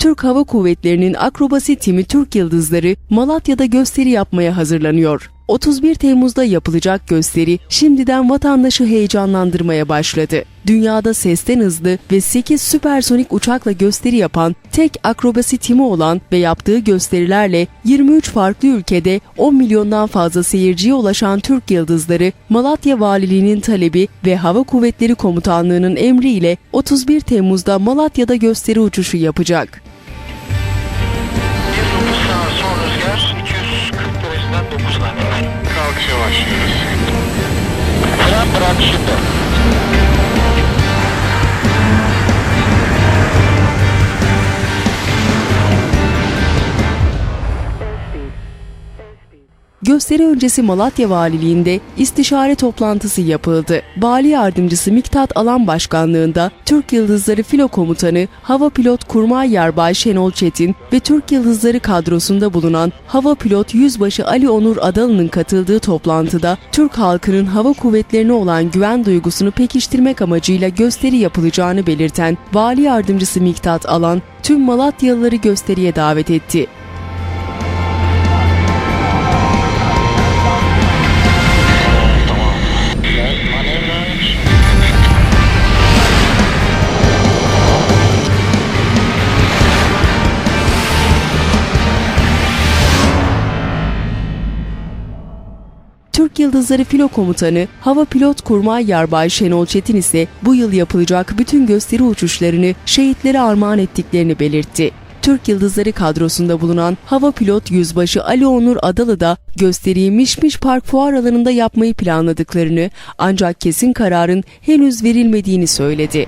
Türk Hava Kuvvetleri'nin akrobasi timi Türk Yıldızları Malatya'da gösteri yapmaya hazırlanıyor. 31 Temmuz'da yapılacak gösteri şimdiden vatandaşı heyecanlandırmaya başladı. Dünyada sesten hızlı ve 8 süpersonik uçakla gösteri yapan tek akrobasi timi olan ve yaptığı gösterilerle 23 farklı ülkede 10 milyondan fazla seyirciye ulaşan Türk Yıldızları Malatya Valiliğinin talebi ve Hava Kuvvetleri Komutanlığı'nın emriyle 31 Temmuz'da Malatya'da gösteri uçuşu yapacak. 1.9 sağa son rüzgar 240 dereceden 9 saniye. Kalkışa başlıyoruz. Fren bırak şimdi. Gösteri öncesi Malatya Valiliğinde istişare toplantısı yapıldı. Vali Yardımcısı Miktat Alan Başkanlığında Türk Yıldızları Filo Komutanı Hava Pilot Kurmay Yarbay Şenol Çetin ve Türk Yıldızları kadrosunda bulunan Hava Pilot Yüzbaşı Ali Onur Adalı'nın katıldığı toplantıda Türk halkının hava kuvvetlerine olan güven duygusunu pekiştirmek amacıyla gösteri yapılacağını belirten Vali Yardımcısı Miktat Alan tüm Malatyalıları gösteriye davet etti. Türk Yıldızları Filo Komutanı Hava Pilot Kurmay Yarbay Şenol Çetin ise bu yıl yapılacak bütün gösteri uçuşlarını şehitlere armağan ettiklerini belirtti. Türk Yıldızları kadrosunda bulunan Hava Pilot Yüzbaşı Ali Onur Adalı da gösteriyi Mişmiş Park fuar alanında yapmayı planladıklarını ancak kesin kararın henüz verilmediğini söyledi.